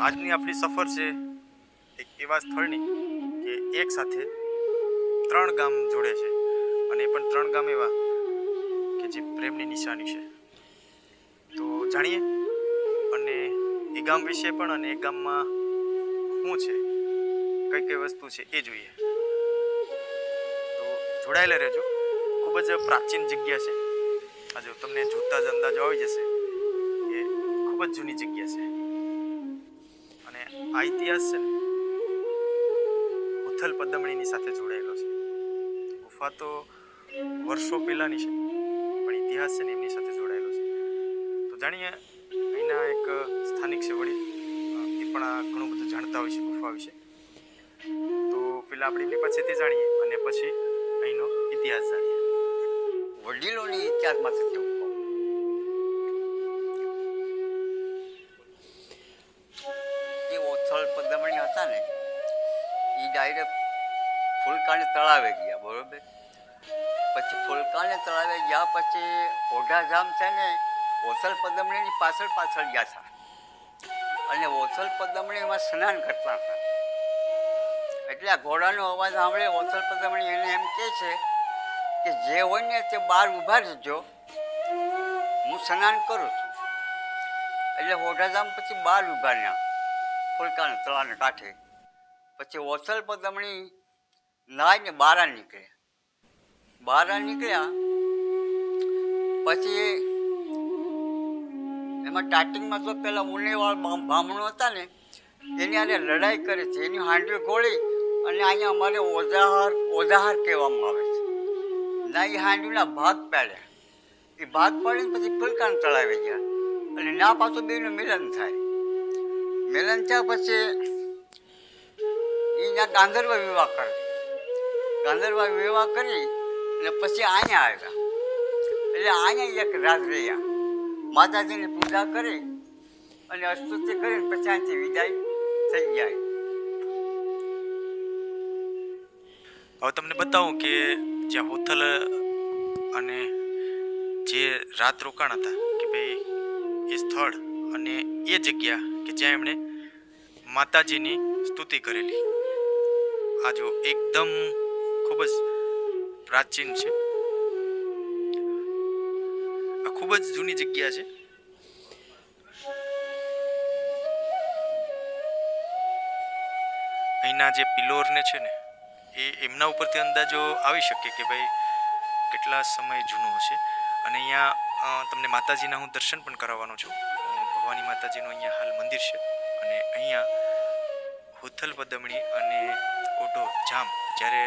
આજની આપણી સફર છે એક એવા સ્થળની કે એક સાથે ત્રણ ગામ જોડે છે. અને એ પણ ત્રણ ગામ એવા કે જે પ્રેમની નિશાની છે. તો જાણીએ? અને એ ગામ વિશે પણ અને એ ગામમાં શું છે? કઈ કઈ વસ્તુ છે એ જોઈએ. તો જોડાયેલા રહેજો. ખૂબ જ પ્રાચીન જગ્યા છે. આ જો તમને જોતા જ અંદાજો આવી જશે એ ખૂબ જ જૂની જગ્યા છે. આ ઇતિહાસ છે ને, ઉથલ પદમણીની સાથે જોડાયેલો છે. ગુફા તો વર્ષો પહેલાંની છે, પણ ઇતિહાસ છે ને એમની સાથે જોડાયેલો છે. તો જાણીએ, અહીંના એક સ્થાનિક છે વળી એ પણ ઘણું બધું જાણતા હોય છે ગુફા વિશે. તો પેલા આપણે એમની પાસેથી જાણીએ અને પછી અહીંનો ઇતિહાસ જાણીએ. વડીલોની ઇતિહાસમાંથી કેવું હતા ને એ ડાયરેક્ટ ફૂલકાને તળાવે ગયા, બરોબર? પછી ફૂલકાને તળાવે ગયા પછી ઓઢાધામ છે ને, ઓસલ પદમણીની પાછળ પાછળ ગયા હતા. અને ઓસલ પદમણીમાં સ્નાન કરતા હતા. એટલે આ ઘોડાનો અવાજ સાંભળે ઓથલ પદમણી એને એમ કહે છે કે જે હોય ને તે બહાર ઊભા રહેજો, હું સ્નાન કરું છું. એટલે ઓઢાધામ પછી બહાર ઊભા રહ્યા. ફૂલકાના તળાને કાંઠે. પછી ઓસલ પદમણી નાઈને બારા નીકળ્યા. બારા નીકળ્યા, પછી એમાં સ્ટાર્ટિંગમાં તો પેલા ઉનેવાળ બ્રાહ્મણો હતા ને, એની આને લડાઈ કરે છે. એની હાંડવી ગોળી અને અહીંયા અમારે ઓઝાહાર ઓઝાહાર કહેવામાં આવે છે. ના, એ હાંડવીના ભાગ પાડ્યા. એ ભાગ પાડીને પછી ફૂલકાન ચડાવી ગયા. અને ના પાછું બેનું મિલન થાય. થયા પછી એના ગાંધર્વ વિવાહ કરે. ગાંધર્વ વિવાહ કરી અને પછી અહીંયા આવ્યા. એટલે અહીંયા એક રાત રહ્યા. માતાજીની પૂજા કરી અને અસ્તુતિ કરીને પછી અહીંથી વિદાય થઈ જાય હવે તમને બતાવું કે જ્યાં હોથલ અને જે રાત રોકાણ હતા, કે ભાઈ એ સ્થળ અને એ જગ્યા કે જ્યાં એમણે માતાજીની સ્તુતિ કરેલી. આ જો એકદમ ખૂબ જ પ્રાચીન છે. આ ખૂબ જ જૂની જગ્યા છે. અહીંના જે પિલોરને છે ને, એ એમના ઉપરથી અંદાજો આવી શકે કે ભાઈ કેટલા સમય જૂનો હશે. અને અહીંયા તમને માતાજીના હું દર્શન પણ કરાવવાનો છું. ભવાની માતાજીનું અહીંયા હાલ મંદિર છે. અને અહીંયા હુથલ પદમણી અને ઓઢો જામ જ્યારે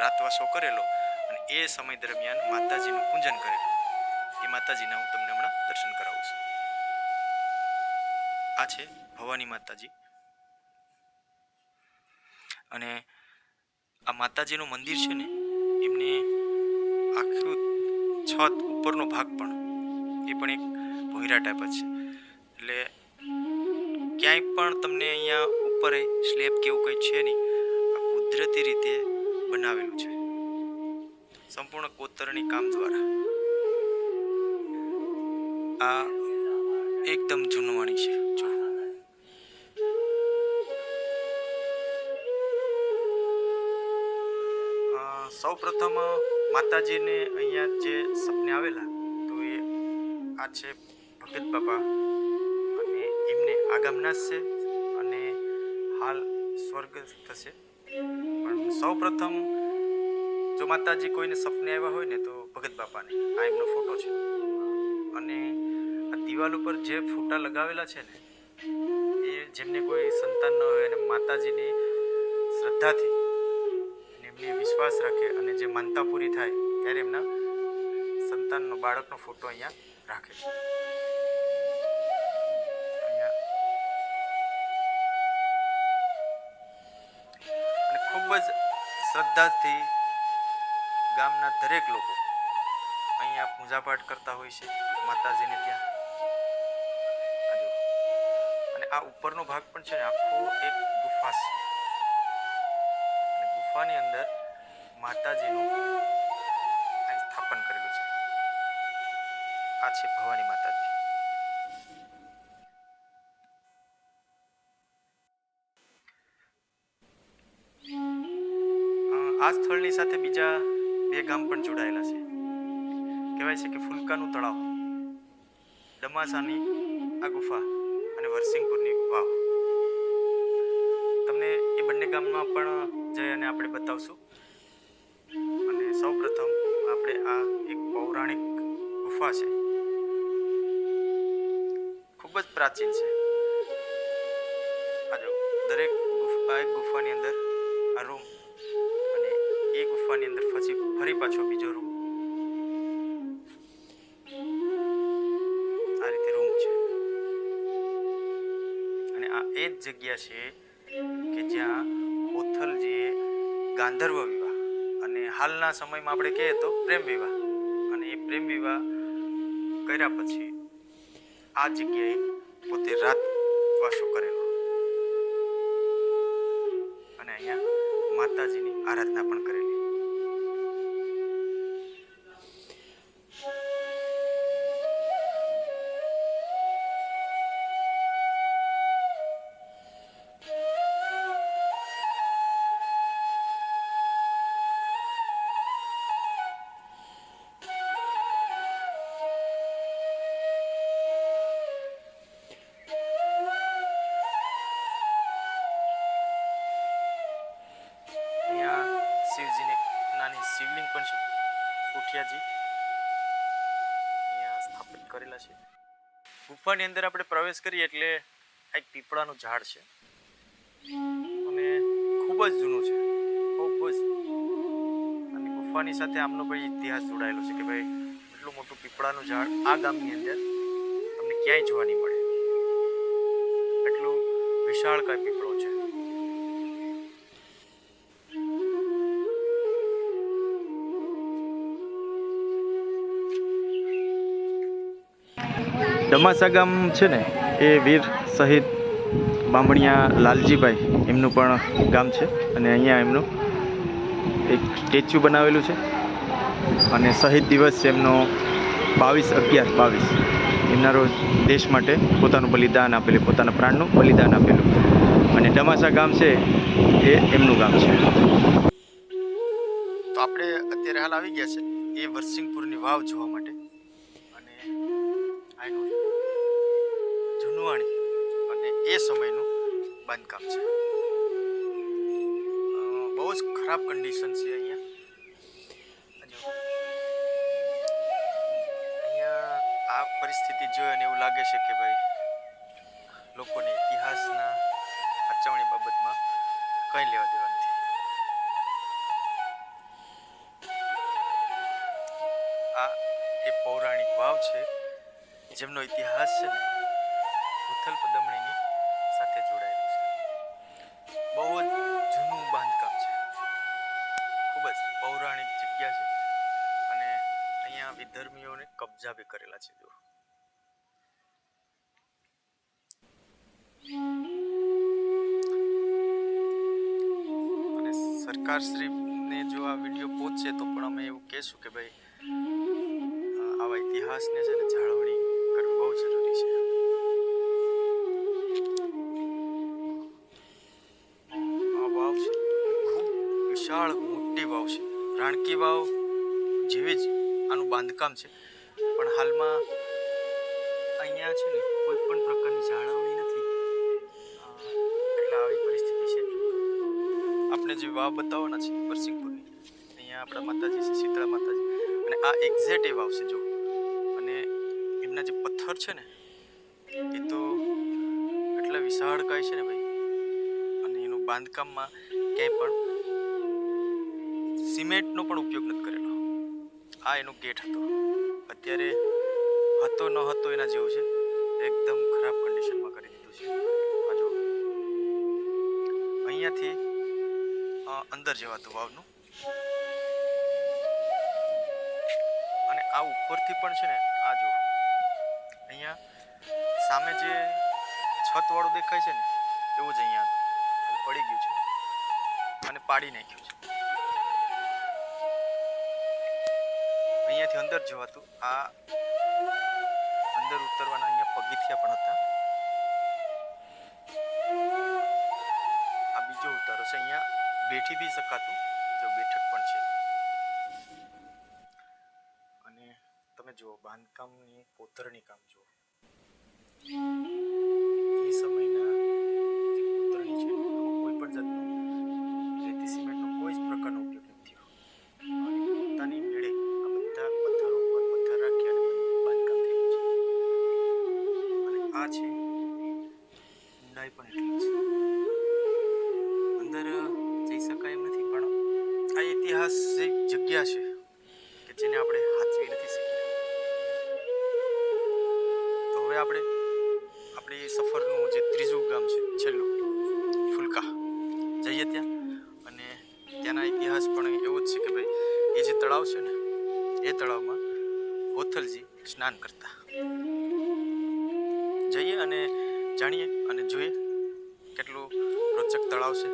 રાતવાસો કરેલો અને એ સમય દરમિયાન માતાજીનું પૂજન કરેલું. એ માતાજીના હું તમને હમણાં દર્શન કરાવું છું. આ છે ભવાની માતાજી. અને આ માતાજીનું મંદિર છે ને, એમને આખું છત ઉપરનો ભાગ પણ એ પણ એક ભોયરા ટાઈપ જ છે. એટલે ક્યાંય પણ તમને અહીંયા ઉપર સ્લેબ કે એવું કંઈ છે નહીં. આ કુદરતી રીતે બનાવેલું છે. સંપૂર્ણ કોતરણી કામ દ્વારા. આ એકદમ જૂનવાણી છે. જો. સૌ પ્રથમ માતાજીને અહીંયા જે સપને આવેલા, તો એ આ છે ભગત બાપા. આ ગામના જ છે અને હાલ સ્વર્ગસ્થ છે પણ સૌ પ્રથમ જો માતાજી કોઈને સપને આવ્યા હોય ને તો ભગત બાપાને, આ એમનો ફોટો છે. અને આ દિવાલ ઉપર જે ફોટા લગાવેલા છે ને, એ જેમને કોઈ સંતાન ન હોય અને માતાજીની શ્રદ્ધાથી એમને વિશ્વાસ રાખે અને જે માનતા પૂરી થાય, ત્યારે એમના સંતાનનો, બાળકનો ફોટો અહીંયા રાખે છે. ખૂબ જ શ્રદ્ધાથી ગામના દરેક લોકો અહીંયા પૂજાપાઠ કરતા હોય છે, માતાજીને ત્યાં. અને આ ઉપરનો ભાગ પણ છે ને, આખો એક ગુફા છે. અને ગુફાની અંદર માતાજીનું સ્થાપન કરેલું છે. આ છે ભવાની માતાજી. આ સ્થળની સાથે બીજા બે ગામ પણ જોડાયેલા છે. કહેવાય છે કે ફુલકાનું તળાવ, ડમાસાની આ ગુફા અને વરસિંગપુરની વાવ. તમને એ બંને ગામમાં પણ જઈ અને આપણે બતાવશું. અને સૌપ્રથમ આપણે આ એક પૌરાણિક ગુફા છે. ખૂબ જ પ્રાચીન છે. આ જો, દરેક ગુફા એક ગુફાની અંદર આ રૂમ એ ગુફાની અંદર પછી ફરી પાછો બીજો રૂમ આ રીતે રૂમ છે. અને આ એ જ જગ્યા છે કે જ્યાં ઓથલજીએ ગાંધર્વ વિવાહ અને હાલના સમયમાં આપણે કહીએ તો પ્રેમ વિવાહ. અને એ પ્રેમ વિવાહ કર્યા પછી આ જગ્યાએ પોતે રાત વાસો કરેલો. અને અહીંયા માતાજીની આરાધના પણ કરેલી. શિવજીની, નાની શિવલિંગ પણ છે ઉઠિયાજી અહીંયા સ્થાપિત કરેલા છે. ગુફાની અંદર આપણે પ્રવેશ કરીએ એટલે આ એક પીપળાનું ઝાડ છે. અને ખૂબ જ જૂનું છે. ખૂબ જ. અને ગુફાની સાથે આમનો ભાઈ ઇતિહાસ જોડાયેલો છે કે ભાઈ, એટલું મોટું પીપળાનું ઝાડ આ ગામની અંદર તમને ક્યાંય જોવા નહીં મળે. એટલું વિશાળ પીપળો ડમાસા ગામ છે ને, એ વીર શહીદ બામણિયા લાલજીભાઈ એમનું પણ ગામ છે અને અહીંયા એમનું એક સ્ટેચ્યુ બનાવેલું છે અને શહીદ દિવસ એમનો બાવીસ અગિયાર બાવીસ. એમના રોજ દેશ માટે પોતાનું બલિદાન આપેલું, પોતાના પ્રાણનું બલિદાન આપેલું. અને ડમાસા ગામ છે, એ એમનું ગામ છે. તો આપણે અત્યારે હાલ આવી ગયા છે એ વરસિંગપુરની વાવ જોવા માટે. આનું જૂનવાણી અને એ સમયનું બાંધકામ છે. બહુ જ ખરાબ કન્ડિશન છે અહીંયા. અહીંયા આ પરિસ્થિતિ જોઈને એવું લાગે છે કે ભાઈ લોકોને ઇતિહાસના સાચવણી બાબતમાં કંઈ લેવા દેવા નથી. આ એ પૌરાણિક વાવ છે. જેમનો ઇતિહાસ છે ને ભૂથલ પદમણીની સાથે જોડાયેલો છે. બહુ જ જૂનું બાંધકામ છે. ખૂબ જ પૌરાણિક જગ્યા છે અને અહીંયા વિધર્મીઓને કબજા બી કરેલા છે જો અને સરકારશ્રીને જો આ વીડિયો પહોંચે તો પણ અમે એવું કહેશું કે ભાઈ આવા ઇતિહાસને છે ને જાળવણી આ વાવ છે ખૂબ વિશાળ મોટી વાવ છે રાણકી વાવ. જેવી જ આનું બાંધકામ છે. પણ હાલમાં અહીંયા છે ને કોઈ પણ પ્રકારની જાળવણી નથી. એટલે આવી પરિસ્થિતિ છે. આપણે જે વાવ બતાવવાના છે વરસિંગપુરની અહીંયા આપણા માતાજી છે, શીતળા માતાજી. અને આ એક્ઝેક્ટ એ વાવ છે જો એમના જે પથ્થર છે ને, એ તો એટલા વિશાળકાય છે ને ભાઈ. અને એનું બાંધકામમાં ક્યાંય પણ સિમેન્ટનો પણ ઉપયોગ નથી કરેલો. આ એનો ગેટ હતો. અત્યારે હતો ન હતો એના જેવું છે. એકદમ ખરાબ કન્ડિશનમાં કરી દીધું છે. આ જો. અહીંયાથી અંદર જવાતું વાવનું. અને આ ઉપરથી પણ છે ને, આ જો. અહીંયા સામે જે છત વાળું દેખાય છે ને, એવું જ અહીંયા હાલ પડી ગયું છે અને પાડી નાખ્યું છે. અહીંયાથી અંદર જવાતું, આ અંદર ઉતરવાના અહીંયા પગથિયા પણ હતા. આ બીજો ઉતારો છે, અહીંયા બેઠી બી શકાતું, જો બેઠક પણ છે. બાંધકામની કોતરણી કામ જુઓ. એ સમયના જે કોતરણી છે કોઈ પણ જાતનું હવે આપણે આપણી સફરનું જે ત્રીજું ગામ છે, છેલ્લું, ફુલકા. જઈએ ત્યાં. અને ત્યાંના ઇતિહાસ પણ એવો જ છે કે ભાઈ, એ જે તળાવ છે ને, એ તળાવમાં હોથલજી સ્નાન કરતા. જઈએ અને જાણીએ અને જોઈએ કેટલું રોચક તળાવ છે.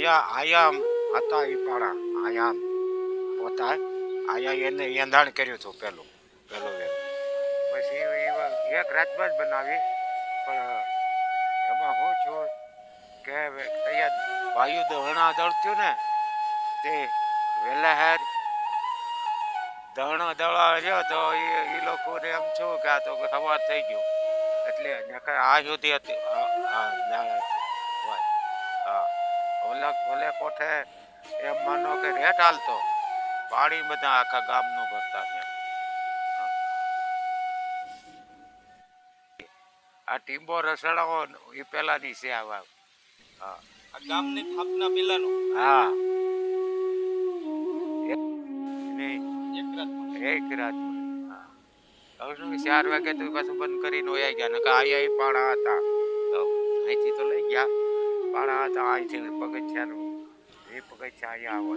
આયા આયામ હતા એ પાડા. આયામ પોતા આયા એને એંધાણ કર્યું હતું પેલું. પેલું વેલ પછી એક રાતમાં જ બનાવી. પણ એમાં હું છું કે અહીંયા વાયુ દહણા દળતું ને, તે વહેલા હેર દહણા દળા રહ્યો તો એ એ લોકોને એમ છું કે આ તો સવાર થઈ ગયો. એટલે આ સુધી હતી. હા. હોય. હા ઓલા ઓલે કોઠે એમ માનો કે રેટ હાલતો. પાણી બધા આખા ગામનું ભરતા હા. આ ટીંબો રસડાઓ એ પેલાની છે આ વાવ હા. આ ગામની સ્થાપના પહેલાનો હા. એક રાતમાં રાત કહું છું કે ચાર વાગે તો પાછું બંધ કરીને ઓયા ગયા. ને આયા એ પાણા હતા. તો અહીંથી તો લઈ ગયા. પાણા તો અહીંથી પગથિયાનું, એ પગથિયા અહીંયા આવો.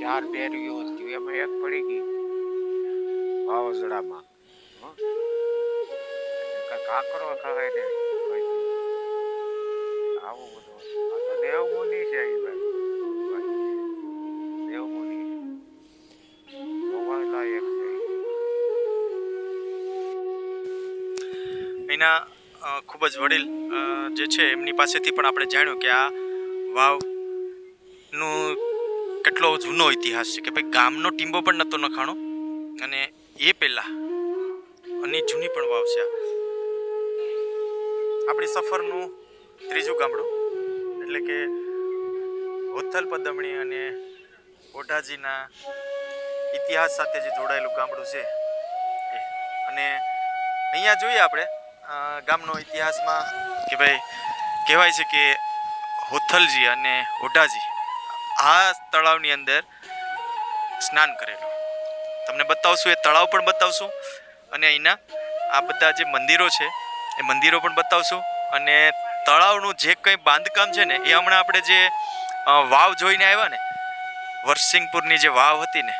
ચાર બેરીઓ હતી, એમાં એક પડી ગઈ. વાવાઝોડામાં. કાકરો ખાય ને આવું બધું આ તો દેવમુનિ છે એ ભાઈ. દેવમુનિ. છે. એના ખૂબ જ વડીલ જે છે, એમની પાસેથી પણ આપણે જાણ્યું કે આ વાવનું કેટલો જૂનો ઇતિહાસ છે કે ભાઈ ગામનો ટીંબો પણ નહોતો નખાણો. અને એ પહેલાં અને જૂની પણ વાવ છે આપણી સફરનું ત્રીજું ગામડું, એટલે કે હોથલ પદમણી અને ઓઢાજીના ઇતિહાસ સાથે જે જોડાયેલું ગામડું છે અને અહીંયા જોઈએ આપણે ગામનો ઇતિહાસમાં કે ભાઈ, કહેવાય છે કે હોથલજી અને ઓઢાજી આ તળાવની અંદર સ્નાન કરેલું. તમને બતાવશું, એ તળાવ પણ બતાવશું અને અહીંના આ બધા જે મંદિરો છે, એ મંદિરો પણ બતાવશું અને તળાવનું જે કંઈ બાંધકામ છે ને, એ હમણાં આપણે જે વાવ જોઈને આવ્યા ને, વરસિંગપુરની જે વાવ હતી ને,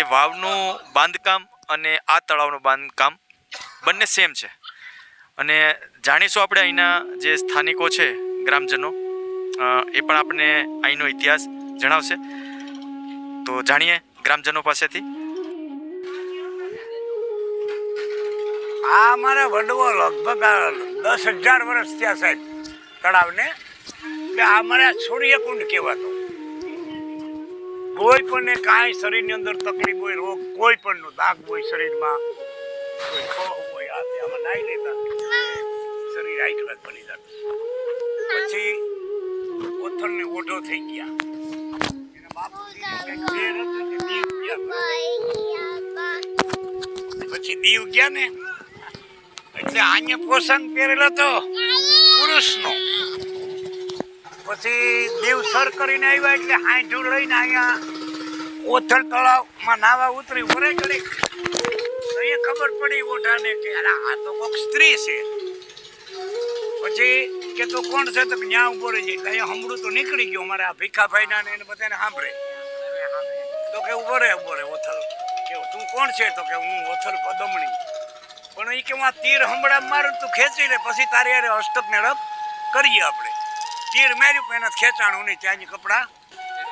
એ વાવનું બાંધકામ અને આ તળાવનું બાંધકામ બંને સેમ છે. અને જાણીશું આપણે અહીંના જે સ્થાનિકો છે, ગ્રામજનો એ પણ આપણને અહીંનો ઇતિહાસ જણાવશે. તો જાણીએ ગ્રામજનો પાસેથી. આ અમારા વડવો લગભગ દસ હજાર વર્ષ થયા સાહેબ તળાવને. કે આ અમારા સૂર્યકુંડ કહેવાતો. કોઈ પણ કાંઈ શરીરની અંદર તકલીફ હોય, રોગ કોઈ પણ દાગ હોય શરીરમાં. આમાં નાઈ લેતા. શરીર આઈકલાસ બની જતું. પછી ઓથલને ઓઢો થઈ ગયા. એના ગયા પછી દીવ ગયા ને? એટલે આને પોષણ પહેરેલો તો પુરુષનો. પછી દીવ સર કરીને આવ્યા એટલે હાંઠું લઈને અહીંયા ઓથળ તળાવમાં નાવા ઉતરી ઉરે ગળી તો એ ખબર પડી ઓઢાને કે અરે આ તો કોઈક સ્ત્રી છે. પછી કે, તું કોણ છે? તો ન્યા ઊભો રહી જાય. અહીંયા હમણું તો નીકળી ગયો મારા આ ભીખાભાઈના ને એને બધાને સાંભળે તો કે ઊભો રહે ઊભો રહે, ઓથલ. કે, તું કોણ છે? તો કે, હું ઓથલ પદમણી. પણ એ કે, હું તીર હમણાં મારું તું ખેંચી લે, પછી તારી યારે હસ્તક મેળપ કરીએ આપણે. તીર માર્યું, પણ એના ખેંચાણું નહીં ત્યાંની કપડાં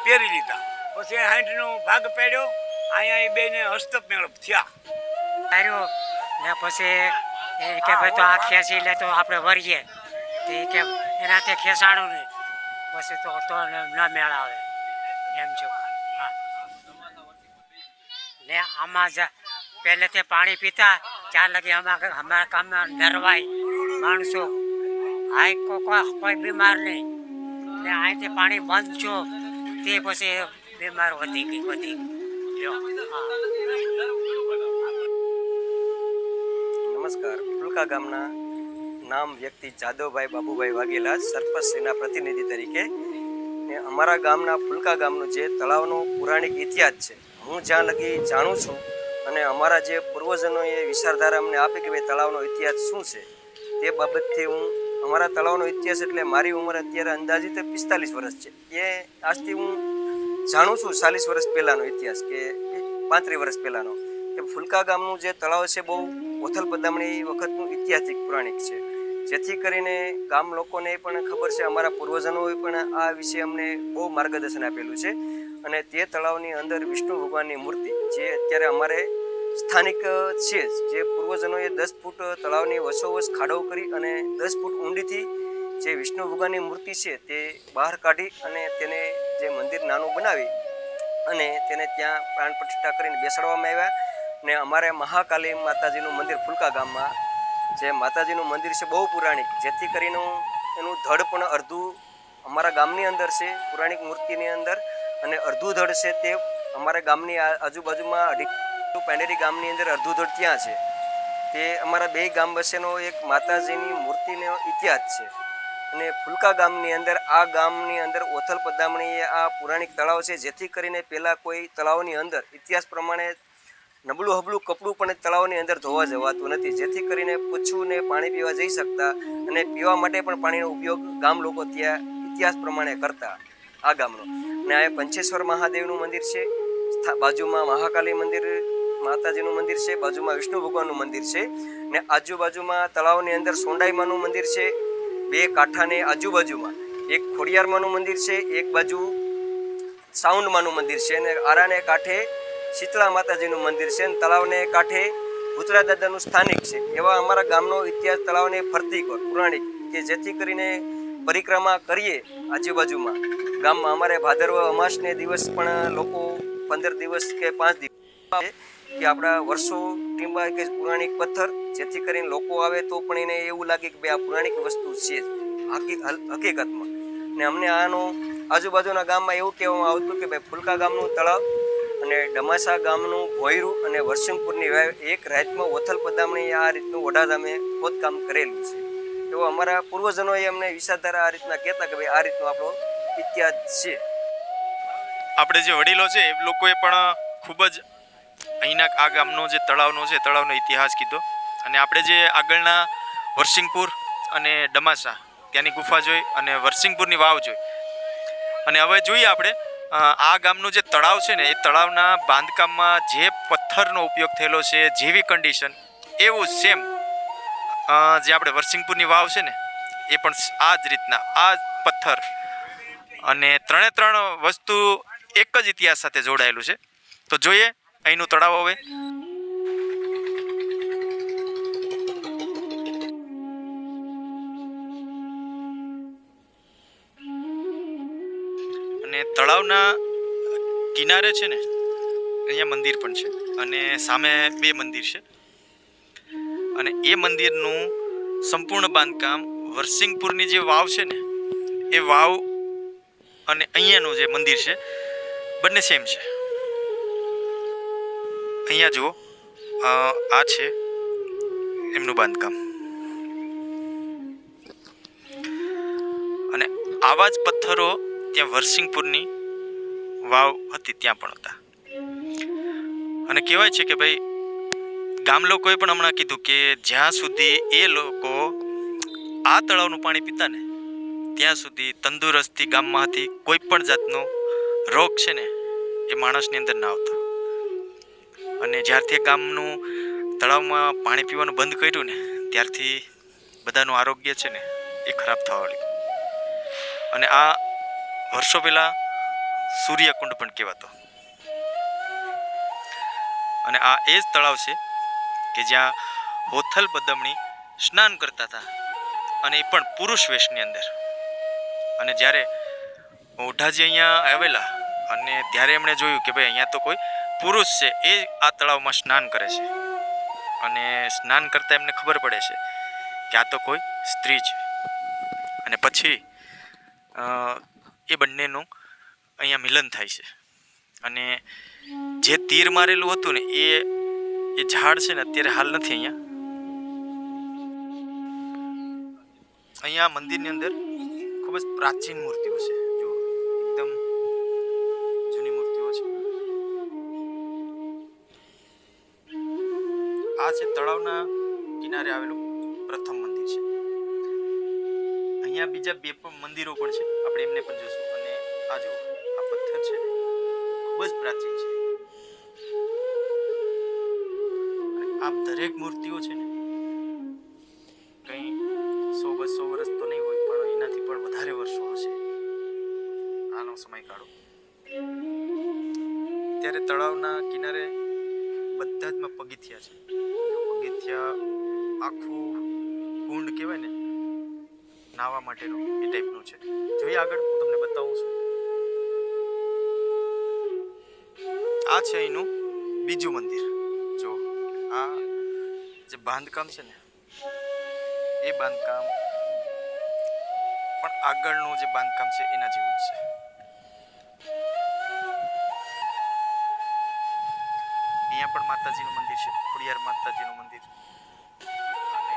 પહેરી લીધા. પછી હાંઠનો ભાગ પહેર્યો અહીંયા એ બેને હસ્તક મેળપ થયા. આવ્યો ને પછી એ કે ભાઈ તો આ ખેંચી લે તો આપણે વરીએ. તે કે એના તે ખેંચાણું નહીં. પછી તો તો ન મેળ આવે. એમ છો ને આમાં પહેલે તે પાણી પીતા, ત્યાં લગી અમારા અમારા કામમાં ડરવાય માણસો. કો- કોઈ કોઈ બીમાર નહીં. ને અહીંથી પાણી બંધ છો તે પછી બીમાર વધી ગઈ વધી ગઈ હા. નમસ્કાર. ફુલકા ગામના નામ વ્યક્તિ જાદવભાઈ બાબુભાઈ વાઘેલા, સરપંચશ્રીના પ્રતિનિધિ તરીકે. ને અમારા ગામના ફુલકા ગામનું જે તળાવનો પુરાણિક ઇતિહાસ છે, હું જ્યાં લગી જાણું છું અને અમારા જે પૂર્વજનોએ વિચારધારા અમને આપી કે ભાઈ તળાવનો ઇતિહાસ શું છે, તે બાબતથી હું અમારા તળાવનો ઇતિહાસ એટલે મારી ઉંમર અત્યારે અંદાજિત પિસ્તાલીસ વર્ષ છે. એ આજથી હું જાણું છું ચાલીસ વર્ષ પહેલાંનો ઇતિહાસ કે પાંત્રીસ વર્ષ પહેલાંનો. કે ફુલકા ગામનું જે તળાવ છે બહુ ઓથલ પદામણી વખતનું ઐતિહાસિક પૌરાણિક છે. જેથી કરીને ગામ લોકોને પણ ખબર છે, અમારા પૂર્વજનોએ પણ આ વિશે અમને બહુ માર્ગદર્શન આપેલું છે. અને તે તળાવની અંદર વિષ્ણુ ભગવાનની મૂર્તિ, જે અત્યારે અમારે સ્થાનિક છે જ પૂર્વજનોએ દસ ફૂટ તળાવની વસોવસ ખાડો કરી અને દસ ફૂટ ઊંડીથી જે વિષ્ણુ ભગવાનની મૂર્તિ છે તે બહાર કાઢી અને તેને જે મંદિર નાનું બનાવી અને તેને ત્યાં પ્રાણ પ્રતિષ્ઠા કરીને બેસાડવામાં આવ્યા. ને અમારે મહાકાલી માતાજીનું મંદિર ફુલકા ગામમાં, જે માતાજીનું મંદિર છે બહુ પુરાણિક, જેથી કરીને એનું ધડ પણ અડધું અમારા ગામની અંદર છે, પુરાણિક મૂર્તિની અંદર, અને અડધું ધડ છે તે અમારા ગામની આજુબાજુમાં અઢી પેંડેરી ગામની અંદર અડધું ધડ ત્યાં છે. તે અમારા બે ગામ વચ્ચેનો એક માતાજીની મૂર્તિનો ઇતિહાસ છે. અને ફુલકા ગામની અંદર, આ ગામની અંદર ઓથલ પદામણીએ આ પુરાણિક તળાવ છે, જેથી કરીને પહેલાં કોઈ તળાવની અંદર, ઇતિહાસ પ્રમાણે નબળું હબળું કપડું પણ તળાવની અંદર ધોવા જવાતું નથી. જેથી કરીને પૂછવું ને પાણી પીવા જઈ શકતા અને પીવા માટે પણ પાણીનો ઉપયોગ ગામ લોકો ત્યાં ઇતિહાસ પ્રમાણે કરતા આ ગામનો. ને આ પંચેશ્વર મહાદેવનું મંદિર છે. બાજુમાં મહાકાલી મંદિર, માતાજીનું મંદિર છે. બાજુમાં વિષ્ણુ ભગવાનનું મંદિર છે. ને આજુબાજુમાં તળાવની અંદર સોંડાઈમાનું મંદિર છે. બે કાંઠાને આજુબાજુમાં. એક ખોડિયારમાંનું મંદિર છે. એક બાજુ સાઉન્ડમાંનું મંદિર છે. અને આરાને કાંઠે શીતળા માતાજીનું મંદિર છે તળાવને કાંઠે ભૂતળા દાદાનું સ્થાનિક છે. એવા અમારા ગામનો ઇતિહાસ તળાવને ફરતી કર પુરાણિક કે જેથી કરીને પરિક્રમા કરીએ આજુબાજુમાં. ગામમાં અમારે ભાદરવ અમાસને દિવસ પણ લોકો પંદર દિવસ કે પાંચ દિવસ કે આપણા વર્ષો ટીંબા કે પૌરાણિક પથ્થર. જેથી કરીને લોકો આવે તો પણ એને એવું લાગે કે ભાઈ આ પૌરાણિક વસ્તુ છે હકી- હકીકતમાં. ને અમને આનો આજુબાજુના ગામમાં એવું કહેવામાં આવતું કે ભાઈ ફુલકા ગામનું તળાવ અને ડમાસા ગામનું ભોયરું અને વર્ષિંગપુરની વાવ એક રાતમાં ઓથલ પદામણી આ રીતનું વડાધામે ખોદકામ કરેલું છે. એવો અમારા પૂર્વજનોએ અમને વિચારધારા આ રીતના કહેતા કે ભાઈ આ રીતનો આપણો ઇતિહાસ છે. આપણે જે વડીલો છે, એ લોકોએ પણ ખૂબ જ અહીંના આ ગામનો જે તળાવનો છે તળાવનો ઇતિહાસ કીધો. અને આપણે જે આગળના વર્ષિંગપુર અને ડમાસા, ત્યાંની ગુફા જોઈ અને વર્ષિંગપુરની વાવ જોઈ. અને હવે જોઈએ આપણે આ ગામનું જે તળાવ છે ને, એ તળાવના બાંધકામમાં જે પથ્થરનો ઉપયોગ થયેલો છે, જેવી કન્ડિશન એવું સેમ જે આપણે વરસિંગપુરની વાવ છે ને, એ પણ આ જ રીતના, આ પથ્થર. અને ત્રણે ત્રણ વસ્તુ એક જ ઇતિહાસ સાથે જોડાયેલું છે. તો જોઈએ, અહીંનું તળાવ હવે. તળાવના કિનારે છે ને, અહીંયા મંદિર પણ છે. અને સામે બે મંદિર છે. અને એ મંદિરનું સંપૂર્ણ બાંધકામ વરસિંગપુરની જે વાવ છે ને, એ વાવ અને અહીંયાનું જે મંદિર છે, બંને સેમ છે. અહીંયા જુઓ આ છે એમનું બાંધકામ. અને આવા જ પથ્થરો ત્યાં વર્ષિંગપુરની વાવ હતી, ત્યાં પણ હતા. અને કહેવાય છે કે ભાઈ, ગામ લોકોએ પણ હમણાં કીધું કે જ્યાં સુધી એ લોકો આ તળાવનું પાણી પીતા ને ત્યાં સુધી તંદુરસ્તી ગામમાં હતી, કોઈ પણ જાતનો રોગ છે ને, એ માણસની અંદર ના આવતો. અને જ્યારથી ગામનું તળાવમાં પાણી પીવાનું બંધ કર્યું ને, ત્યારથી બધાનું આરોગ્ય છે ને, એ ખરાબ થવા લાગ્યું અને આ વર્ષો પહેલાં સૂર્યકુંડ પણ કહેવાતો. અને આ એ જ તળાવ છે કે જ્યાં હોથલ પદમણી સ્નાન કરતા હતા અને એ પણ પુરુષ વેશની અંદર. અને જ્યારે ઓઢાજી અહીંયા આવેલા અને ત્યારે એમણે જોયું કે ભાઈ અહીંયા તો કોઈ પુરુષ છે, એ આ તળાવમાં સ્નાન કરે છે. અને સ્નાન કરતાં એમને ખબર પડે છે કે આ તો કોઈ સ્ત્રી છે. અને પછી એ બંનેનું અહીંયા મિલન થાય છે. અને જે તીર મારેલું હતું ને, એ એ ઝાડ છે ને, અત્યારે હાલ નથી અહીંયા. અહીંયા મંદિરની અંદર ખૂબ જ પ્રાચીન મૂર્તિઓ છે. જો, એકદમ જૂની મૂર્તિઓ છે. આ છે તળાવના કિનારે આવેલું પ્રથમ મંદિર છે. અહીંયા બીજા બે મંદિરો પણ છે. આપણે એમને પણ જોશું અને આ જો આ પથ્થર છે. ખૂબ જ પ્રાચીન છે. આ દરેક મૂર્તિઓ છે ને, કંઈ સો બસો વર્ષ તો નહીં હોય, પણ એનાથી પણ વધારે વર્ષો હશે. આનો સમયગાળો ત્યારે તળાવના કિનારે બધા જ પગથિયા છે. પગથિયા આખું કુંડ કહેવાય ને નાહવા માટેનું એ ટાઈપનું છે. જોઈએ આગળ, હું તમને બતાવું છું. આ છે અહીંનું બીજું મંદિર. જો, આ જે બાંધકામ છે ને, એ બાંધકામ પણ આગળનું જે બાંધકામ છે, એના જેવું જ છે. અહીંયા પણ માતાજીનું મંદિર છે, ખોડિયાર માતાજીનું મંદિર. અને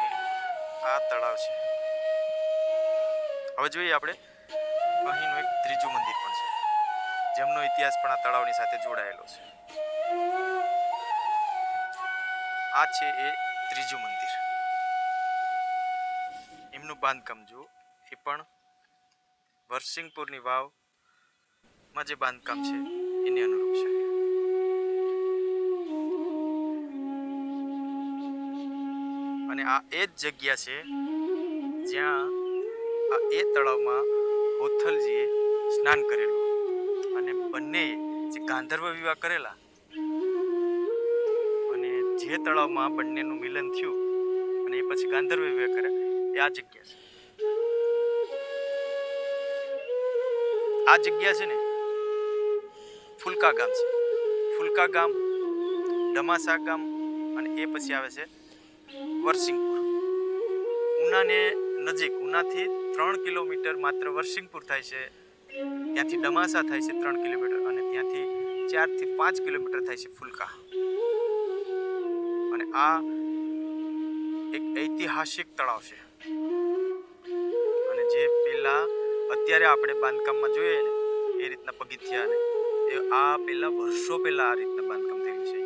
આ તળાવ છે. હવે જોઈએ આપણે અહીંનું એક ત્રીજું મંદિર પણ છે, જેમનો ઇતિહાસ પણ આ તળાવની સાથે જોડાયેલો છે. આ છે એ ત્રીજું મંદિર. એમનું બાંધકામ જો એ પણ વરસિંગપુરની વાવમાં જે બાંધકામ છે, એને અનુરૂપ છે. અને આ એ જ જગ્યા છે જ્યાં એ તળાવમાં હોથલજીએ સ્નાન કરેલું અને બંને જે ગાંધર્વ વિવાહ કરેલા અને જે તળાવમાં બંનેનું મિલન થયું અને એ પછી ગાંધર્વ વિવાહ કર્યા, એ આ જગ્યા છે. આ જગ્યા છે ને ફુલકા ગામ છે. ફુલકા ગામ, ડમાસા ગામ અને એ પછી આવે છે વરસિંગપુર. ઉનાને નજીક, ઉનાથી ત્રણ કિલોમીટર માત્ર વરસિંગપુર થાય છે. ત્યાંથી ડમાસા થાય છે ત્રણ કિલોમીટર અને ત્યાંથી ચારથી પાંચ કિલોમીટર થાય છે ફુલકા. અને આ એક ઐતિહાસિક તળાવ છે. અને જે પેલા અત્યારે આપણે બાંધકામમાં જોઈએ ને, એ રીતના પગથિયા ને, એ આ પેલા વર્ષો પહેલા આ રીતના બાંધકામ થયેલું છે.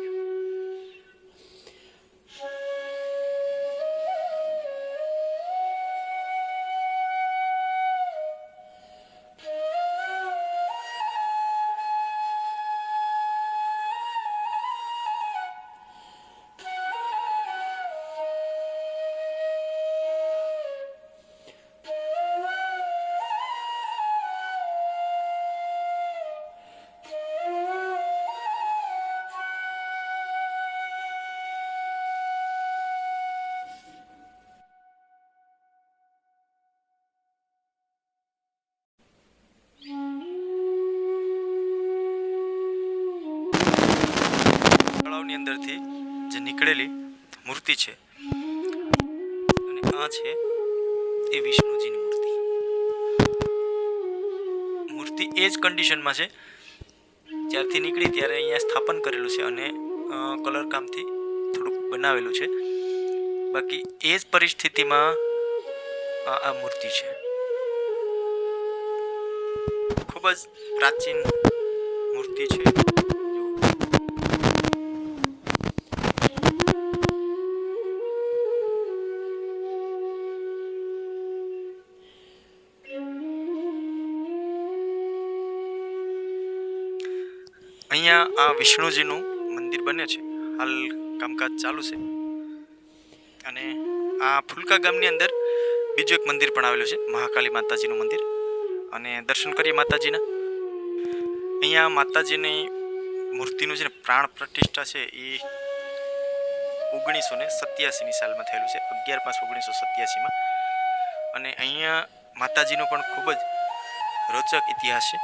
અહીંયા અંદરથી જે નીકળેલી મૂર્તિ છે, અને આ છે એ વિષ્ણુજીની મૂર્તિ. મૂર્તિ એ જ કન્ડિશનમાં છે, જ્યારથી નીકળી ત્યારે અહીંયા સ્થાપન કરેલું છે અને કલર કામથી થોડુંક બનાવેલું છે. બાકી એ જ પરિસ્થિતિમાં આ આ મૂર્તિ છે. ખૂબ જ પ્રાચીન મૂર્તિ છે. અહીંયા આ વિષ્ણુજીનું મંદિર બને છે. હાલ કામકાજ ચાલુ છે. અને આ ફુલકા ગામની અંદર બીજું એક મંદિર પણ આવેલું છે મહાકાલી માતાજીનું મંદિર. અને દર્શન કરીએ માતાજીના. અહીંયા માતાજીની મૂર્તિનું જે પ્રાણ પ્રતિષ્ઠા છે એ ઓગણીસો ને સત્યાસીની સાલમાં થયેલું છે, અગિયાર પાંચ ઓગણીસો સત્યાસીમાં. અને અહીંયા માતાજીનો પણ ખૂબ જ રોચક ઇતિહાસ છે,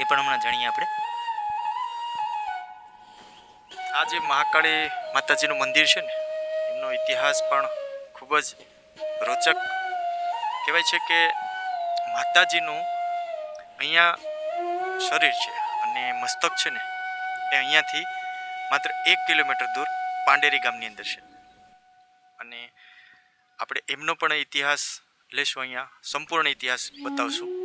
એ પણ હમણાં જાણીએ આપણે. આ જે મહાકાળી માતાજીનું મંદિર છે ને, એમનો ઇતિહાસ પણ ખૂબ જ રોચક. કહેવાય છે કે માતાજીનું અહીંયા શરીર છે અને મસ્તક છે ને, એ અહીંયાથી માત્ર એક કિલોમીટર દૂર પાંડેરી ગામની અંદર છે. અને આપણે એમનો પણ ઇતિહાસ લેશું અહીંયા, સંપૂર્ણ ઇતિહાસ બતાવશું.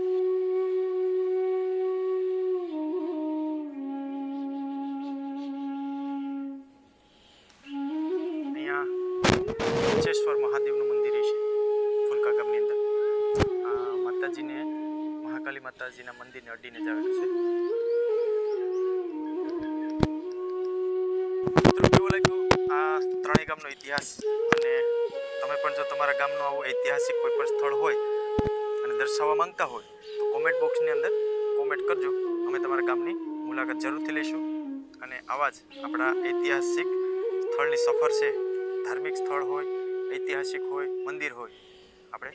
મંદિરને અડીને જ આવેલું છે. મિત્રો લાગ્યું આ ત્રણેય ગામનો ઇતિહાસ? અને તમે પણ જો તમારા ગામનું આવું ઐતિહાસિક કોઈ પણ સ્થળ હોય અને દર્શાવવા માંગતા હોય, તો કોમેન્ટ બોક્સની અંદર કોમેન્ટ કરજો. અમે તમારા ગામની મુલાકાત જરૂરથી લઈશું. અને આવા જ આપણા ઐતિહાસિક સ્થળની સફર છે. ધાર્મિક સ્થળ હોય, ઐતિહાસિક હોય, મંદિર હોય, આપણે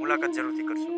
મુલાકાત જરૂરથી કરશું.